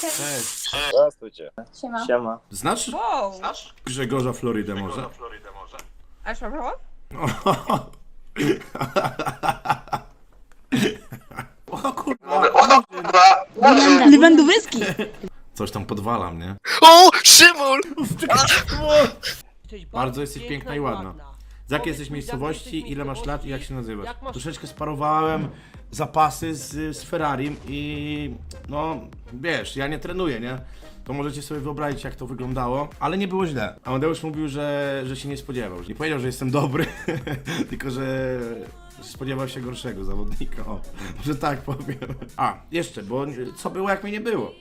Cześć. Здравствуйте. Siema. Siema. Znasz Wow. Grzegorza Florydę może? A przepraszam? O kurwa. Lewandowski. Coś tam podwalam, nie? O, Szymon! Bardzo jesteś piękna i ładna. Z jakiej jesteś miejscowości, ile masz lat i jak się nazywasz? Troszeczkę sparowałem zapasy z, z Ferrari i no wiesz, ja nie trenuję, nie? To możecie sobie wyobrazić jak to wyglądało, ale nie było źle. Amadeusz mówił, że, że się nie spodziewał. Nie powiedział, że jestem dobry, tylko że spodziewał się gorszego zawodnika. O, że tak powiem. A, jeszcze, bo co było jak mnie nie było.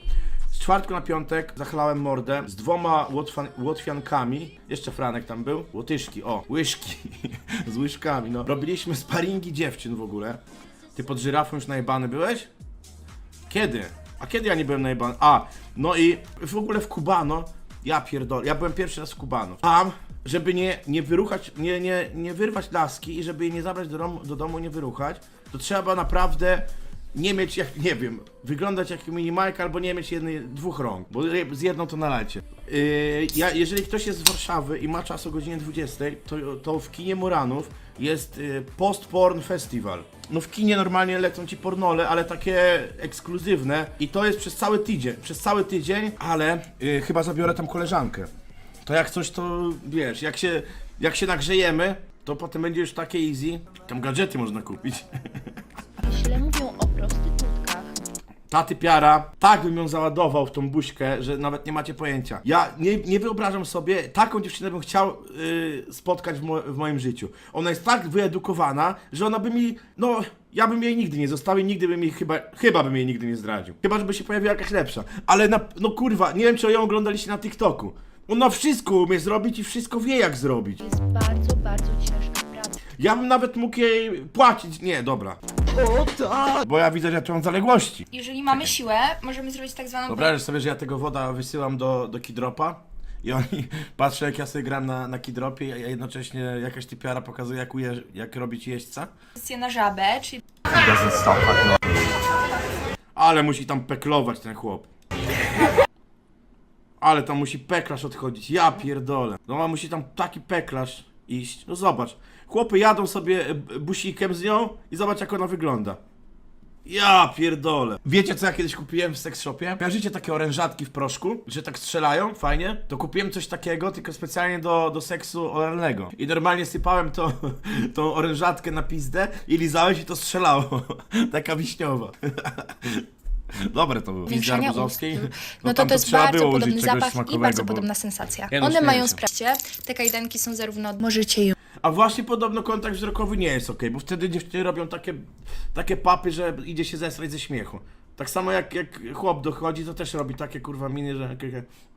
Z czwartku na piątek zachlałem mordę z dwoma łotwa, łotwiankami. Jeszcze Franek tam był. Łotyszki, o, łyżki. z łyżkami, no. Robiliśmy sparingi dziewczyn w ogóle. Ty pod żyrafą już najebany byłeś? Kiedy? A kiedy ja nie byłem najebany? A, no i w ogóle w Kubano, ja pierdolę, ja byłem pierwszy raz w Kubano. Tam, żeby nie, nie wyruchać, nie, nie, nie wyrwać laski i żeby jej nie zabrać do domu, do domu nie wyruchać, to trzeba naprawdę nie mieć, jak, nie wiem, wyglądać jak minimajka albo nie mieć jednej, dwóch rąk, bo z jedną to nalajcie. Yy, ja, jeżeli ktoś jest z Warszawy i ma czas o godzinie 20, to, to w kinie Muranów jest yy, post-porn festival. No w kinie normalnie lecą ci pornole, ale takie ekskluzywne i to jest przez cały tydzień, przez cały tydzień, ale yy, chyba zabiorę tam koleżankę. To jak coś to, wiesz, jak się, jak się nagrzejemy, to potem będzie już takie easy. Tam gadżety można kupić. Ta typiara, tak bym ją załadował w tą buźkę, że nawet nie macie pojęcia. Ja nie, nie wyobrażam sobie, taką dziewczynę bym chciał yy, spotkać w, mo w moim życiu. Ona jest tak wyedukowana, że ona by mi, no, ja bym jej nigdy nie zostawił, nigdy bym jej chyba, chyba bym jej nigdy nie zdradził. Chyba, żeby się pojawiła jakaś lepsza. Ale na, no kurwa, nie wiem, czy ją oglądaliście na TikToku. Ona wszystko umie zrobić i wszystko wie, jak zrobić. Jest bardzo, bardzo ciężka praca. Ja bym nawet mógł jej płacić. Nie, dobra. Bo ja widzę, że ja tu mam zaległości. Jeżeli mamy siłę, możemy zrobić tak zwaną Wyobrażasz sobie, że ja tego woda wysyłam do, do Kidropa i oni patrzą jak ja sobie gram na, na Kidropie, a jednocześnie jakaś typiara pokazuje jak, uje, jak robić jeźdźca. pozycję na żabę, czyli Ale musi tam peklować ten chłop. Ale tam musi peklarz odchodzić, ja pierdolę. No a musi tam taki peklarz iść. No zobacz, chłopy jadą sobie e, busikiem z nią i zobacz jak ona wygląda. Ja pierdolę. Wiecie co ja kiedyś kupiłem w sex shopie? Kojarzycie takie orężatki w proszku, że tak strzelają, fajnie? To kupiłem coś takiego, tylko specjalnie do, do seksu oralnego. I normalnie sypałem to, tą orężatkę na pizdę i lizałeś i to strzelało. Taka wiśniowa. Dobre to było. Zwiększania arbuzowskiej. No, No to to jest bardzo podobny zapach i bardzo bo- podobna sensacja. Nie no, One mają się. sprawcie, te kajdanki są zarówno... Możecie ją A właśnie podobno kontakt wzrokowy nie jest ok, bo wtedy dziewczyny robią takie, takie papy, że idzie się zesrać ze śmiechu. Tak samo jak, jak chłop dochodzi, to też robi takie kurwa miny, że...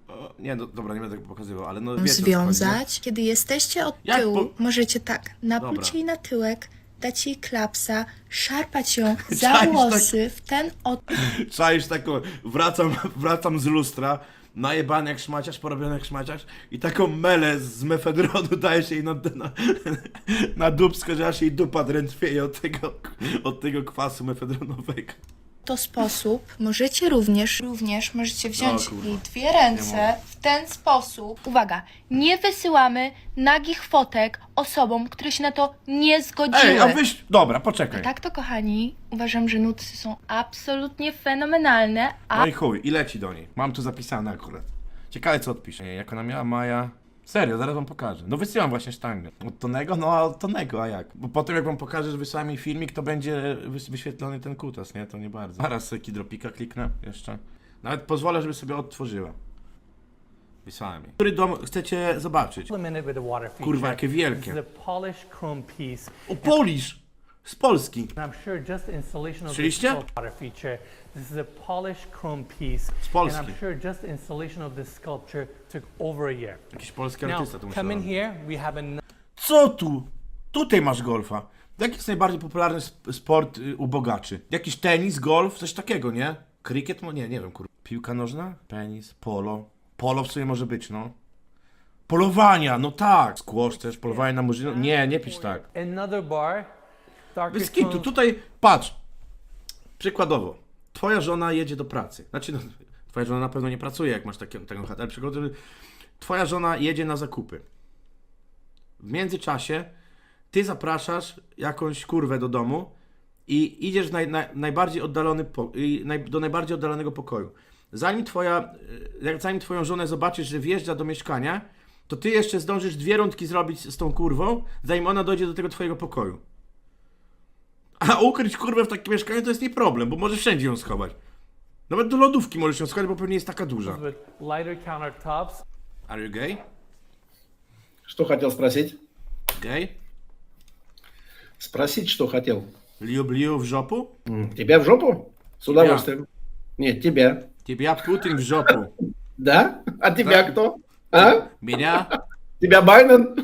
O, nie, no, dobra, nie będę tego pokazywał, ale no wiecie, o co chodzi, nie? związać. Kiedy jesteście od Jak tyłu, po- możecie tak napluć Dobra. jej na tyłek, dać jej klapsa, szarpać ją za Czaisz tak- włosy w ten od... Czaisz taką, wracam, wracam z lustra, najebany jak szmaciarz, porobiony jak szmaciarz i taką melę z mefedronu dajesz jej na, na, na dupsko, że aż jej dupa drętwieje od tego, od tego kwasu mefedronowego. To sposób możecie również, również możecie wziąć O kurwa. jej dwie ręce w ten sposób. Uwaga, nie wysyłamy nagich fotek osobom, które się na to nie zgodziły. Ej, a wyś... Dobra, poczekaj. Tak to kochani, uważam, że nutsy są absolutnie fenomenalne, a No i chuj, i leci do niej. Mam tu zapisane akurat. Ciekawe co odpisze. Jak ona miała Maja. Serio, zaraz wam pokażę. No wysyłam właśnie sztangę. Od Tonego? No a od Tonego, a jak? Bo potem jak wam pokażę, że wysłałem jej filmik, to będzie wys- wyświetlony ten kutas, nie? To nie bardzo. Zaraz sobie kidropika kliknę jeszcze. Nawet pozwolę, żeby sobie odtworzyła. Wysłałem jej. Który dom chcecie zobaczyć? implemented with the water feature. Kurwa, jakie wielkie. Polished chrome piece. O, Polish! Z Polski. Słyszeliście? sculpt- water feature. This is a polished chrome piece. Polski. Jakiś polski artysta to musiał Co tu? Tutaj masz golfa. Jaki jest najbardziej popularny sp- sport y, u bogaczy? Jakiś tenis, golf, coś takiego, nie? Krykiet? No nie, nie wiem, kur... Piłka nożna? Penis, polo. Polo w sumie może być, no. Polowania, no tak. Squash też, polowanie na murzyno. Nie, nie pisz tak. another bar. Darker Bez kitu, tutaj, patrz. Przykładowo, twoja żona jedzie do pracy. Znaczy, no, Twoja żona na pewno nie pracuje, jak masz takie, taką chatę. Ale przykład, że twoja żona jedzie na zakupy. W międzyczasie ty zapraszasz jakąś kurwę do domu i idziesz w naj, naj, najbardziej oddalony po, i naj, do najbardziej oddalonego pokoju. Zanim twoja, y, jak zanim twoją żonę zobaczysz, że wjeżdża do mieszkania, to ty jeszcze zdążysz dwie rundki zrobić z tą kurwą, zanim ona dojdzie do tego twojego pokoju. A ukryć kurwę w takim mieszkaniu to jest nie problem, bo możesz wszędzie ją schować. Nawet do lodówki możesz ją schować, bo pewnie jest taka duża. with lighter countertops. Are you gay? Что хотел спросить? Gay? Спросить, что хотел. Liu bliu w żopu? М, Тебя в жопу? С удовольствием. Нет, тебя. Тебя Putin w żopu. Да? А тебя Да. кто? А? Меня? Тебя Байден?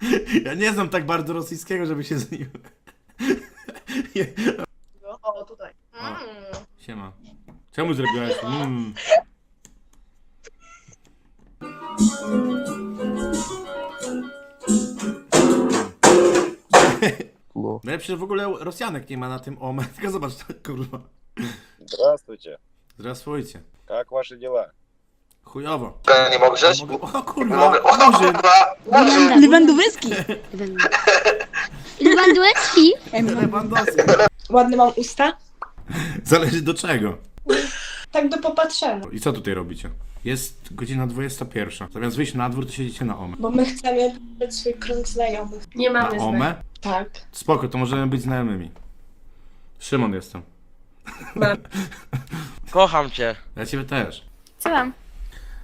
Ja nie znam tak bardzo rosyjskiego, żeby się z nim... O, tutaj. O, siema. Czemu zrobiłaś? Mm. Najlepsze, że w ogóle Rosjanek nie ma na tym OME, tylko zobacz, tak, kurwa. Здравствуйте. Здравствуйте. Как ваши дела? Chujowo. Nie mogę grzeć? Mogę... O kurwa, Murzyn. Lewandowski. Lewandowski. Lewandowski. Ładne mam usta? Zależy do czego. Tak do popatrzenia. I co tutaj robicie? Jest godzina 21. Zamiast wyjść na dwór, to siedzicie na OME. Bo my chcemy być swój krąg znajomych. Nie Na OME? Tak. Spoko, to możemy być znajomymi. Szymon jestem. Kocham cię. Ja ciebie też. Co tam?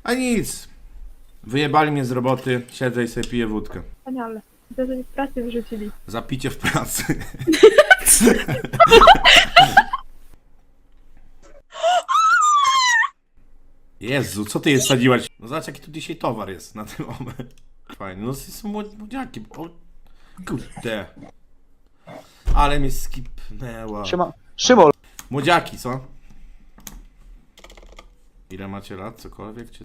A nic. Wyjebali mnie z roboty, siedzę i sobie piję wódkę. Wspaniale. To, że w pracy wyrzucili. Za picie w pracy. Jezu, co ty je sadziłaś? No zobacz jaki tu dzisiaj towar jest na tym ome. Fajnie, no to są młod- młodziaki. O, kurde. Ale mnie skipnęła. Siema. Szymon. Młodziaki, co? Ile macie lat, cokolwiek, czy...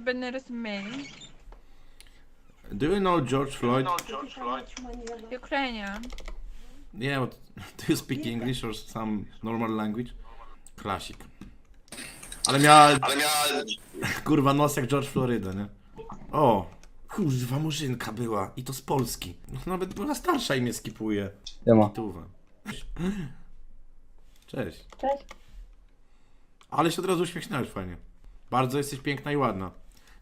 będę rozumieli. Do you know George Floyd? Ukrainian. Yeah, but do you speak English or some normal language? Klasik. Ale miała... Ale miała... Kurwa nos jak George Floryda, nie? O! Kurwa, murzynka była. I to z Polski. No, Nawet była starsza i mnie skipuje. Siema. Tuwa. Cześć. Cześć. Ale się od razu uśmiechnąłeś fajnie. Bardzo jesteś piękna i ładna.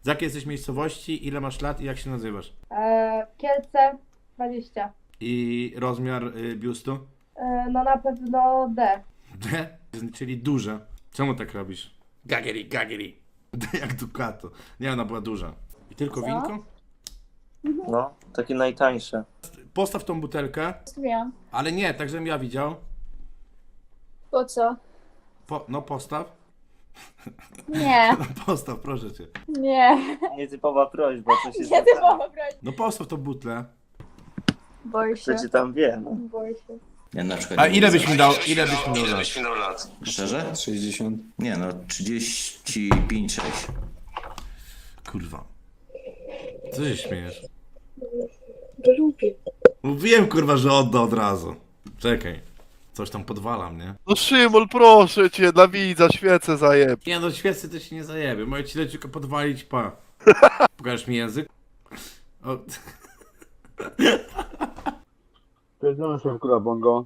Z jakiej jesteś miejscowości, ile masz lat i jak się nazywasz? Eee, Kielce 20. I rozmiar y, biustu? Eee, no na pewno D. D? Czyli duże. Czemu tak robisz? Gageri, gageri. D jak Ducato. Nie, ona była duża. I tylko winko? No, takie najtańsze. Postaw tą butelkę, Wiem. ale nie, tak żebym ja widział. Po co? Po, no postaw. Nie, No postaw, proszę cię. nie. Nietypowa prośba, co się Nie ty pobrać. No postaw tą butlę. Boję się. Co cię tam wie, no. Boję się. Ja na przykład A nie ile wiem, byś mi dał, ile byś mi dał lat? dał lat? Szczerze? 60? Nie no, 35, 6. Kurwa. Co się śmiejesz? Lubię. Mówiłem kurwa, że odda od razu. Czekaj. Coś tam podwalam, nie? No Szymon, proszę cię, dla widza świecę zajeb. Nie no, świecy to się nie zajebie. Moje ci leci tylko podwalić, pa. Pokażesz mi język? O, Pierdolę sobie kurwa bongo.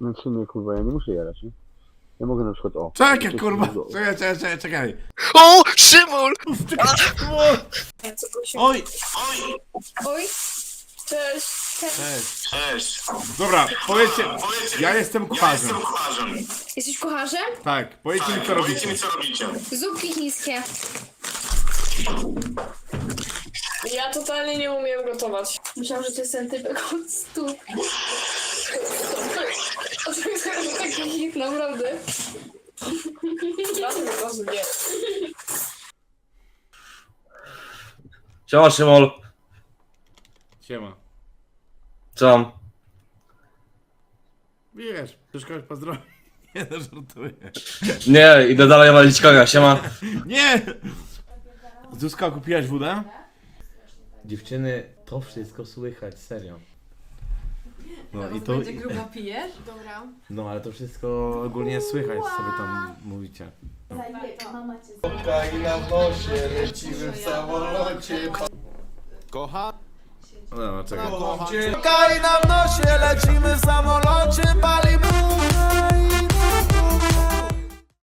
No w sumie kurwa, ja nie muszę jarać, nie? Ja mogę na przykład o. czekaj kurwa! Czekaj, czekaj, czekaj, czekaj. O, Szymon! Oj! Oj. Cześć. Cześć. Cześć. Dobra, powiedzcie, ja jestem kucharzem. Jesteś kucharzem? Tak, powiedzcie mi co robicie. Zupki chińskie. Ja totalnie nie umiem gotować. Myślałam, że to jest ten typek od stóp. To jest taki hit, naprawdę. Dlaczego to nie? Siema Szymol, Siema. Co? Wiesz, chcesz kogoś pozdrowić? Nie, no żartuję. Nie, idę dalej walić konia, siema. Nie! Zuzka, kupiłaś wódę? Dziewczyny, to wszystko słychać, serio. No i to... grubo pijesz? Dobra. No ale to wszystko ogólnie słychać, sobie tam mówicie. Kocha? No, no czekaj. Nosie, lecimy w samolocie, palimy